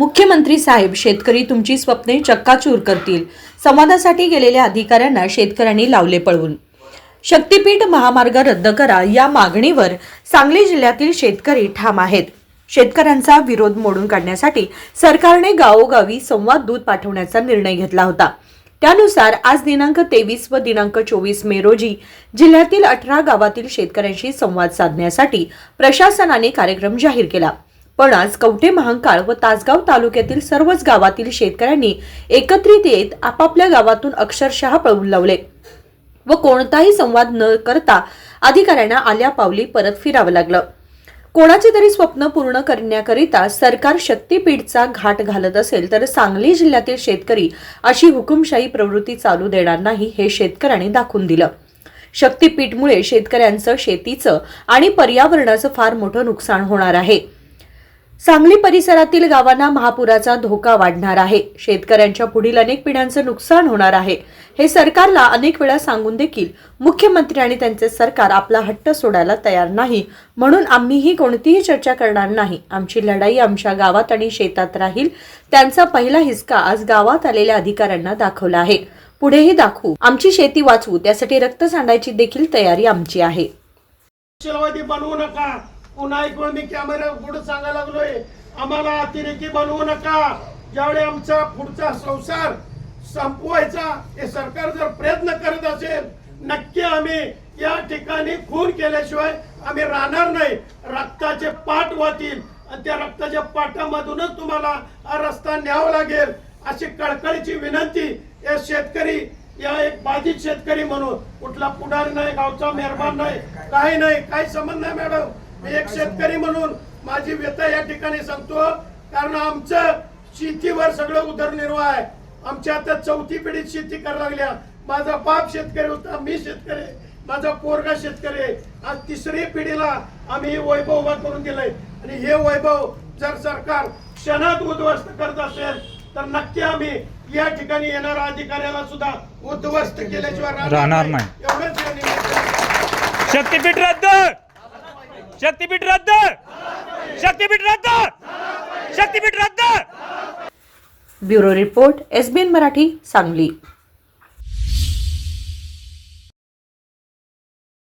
मुख्यमंत्री साहेब शेतकरी तुमची स्वप्ने चक्काचूर करतील. संवादासाठी गेलेल्या अधिकाऱ्यांना शेतकऱ्यांनी लावले पळवून. शक्तीपीठ महामार्ग रद्द करा या मागणीवर सांगली जिल्ह्यातील शेतकरी ठाम आहेत. शेतकऱ्यांचा विरोध मोडून काढण्यासाठी सरकारने गावोगावी संवाद दूत पाठवण्याचा निर्णय घेतला होता. त्यानुसार आज दिनांक तेवीस व दिनांक चोवीस मे रोजी जिल्ह्यातील अठरा गावातील शेतकऱ्यांशी संवाद साधण्यासाठी प्रशासनाने कार्यक्रम जाहीर केला. पण आज कवठे महांकाळ व तासगाव तालुक्यातील सर्वच गावातील शेतकऱ्यांनी एकत्रित येत आपापल्या गावातून अक्षरशः पळवून लावले. व कोणताही संवाद न करता अधिकाऱ्यांना आल्या पावली परत फिरावं लागलं. कोणाचे तरी स्वप्न पूर्ण करण्याकरिता सरकार शक्तीपीठचा घाट घालत असेल तर सांगली जिल्ह्यातील शेतकरी अशी हुकुमशाही प्रवृत्ती चालू देणार नाही हे शेतकऱ्यांनी दाखवून दिलं. शक्तीपीठमुळे शेतकऱ्यांचं शेतीचं आणि पर्यावरणाचं फार मोठं नुकसान होणार आहे. सांगली परिसरातील गावांना महापुराचा धोका वाढणार आहे. शेतकऱ्यांच्या पुढील अनेक पिढ्यांचं नुकसान होणार आहे. हे सरकारला अनेक वेळा सांगून देखील मुख्यमंत्री आणि त्यांचे सरकार आपला हट्ट सोडायला तयार नाही. म्हणून आम्हीही कोणतीही चर्चा करणार नाही. आमची लढाई आमच्या गावात आणि शेतात राहील. त्यांचा पहिला हिसका आज गावात आलेल्या अधिकाऱ्यांना दाखवला आहे. पुढेही दाखवू. आमची शेती वाचवू. त्यासाठी रक्त सांडायची देखील तयारी आमची आहे. बनवू नका. पुन्हा एक वेळ मी कॅमेरा पुढे सांगायला लागलोय. आम्हाला अतिरेकी बनवू नका. ज्यावेळी आमचा पुढचा संसार संपवायचा हे सरकार जर प्रयत्न करत असेल नक्की आम्ही या ठिकाणी खून केल्याशिवाय आम्ही राहणार नाही. रक्ताचे पाठ वाहतील आणि त्या रक्ताच्या पाठामधूनच तुम्हाला हा रस्ता न्यावा लागेल अशी कळकळीची विनंती या शेतकरी या एक बाधित शेतकरी म्हणून कुठला पुढारी नाही गावचा मेहरबान नाही काही नाही काही संबंध नाही मॅडम. मी एक शेतकरी म्हणून माझी व्यथा या ठिकाणी सांगतो कारण आमचं शेतीवर सगळं उदरनिर्वाह आहे. आमच्या आता चौथी पिढीत शेती करायला लागल्या. माझा बाप शेतकरी होता मी शेतकरी. माझा पोरगा शेतकरी आज तिसरी पिढीला आम्ही हे वैभव उभा करून दिलंय. आणि हे वैभव जर सरकार क्षणात उद्ध्वस्त करत असेल तर नक्की आम्ही या ठिकाणी येणाऱ्या अधिकाऱ्याला सुद्धा उद्ध्वस्त केल्याशिवाय राहणार नाही. एवढंच शक्तीपीठ रद्द! शक्तीपीठ रद्द! शक्तीपीठ रद्द! शक्तीपीठ रद्द! Bureau report SBN Marathi Sangli.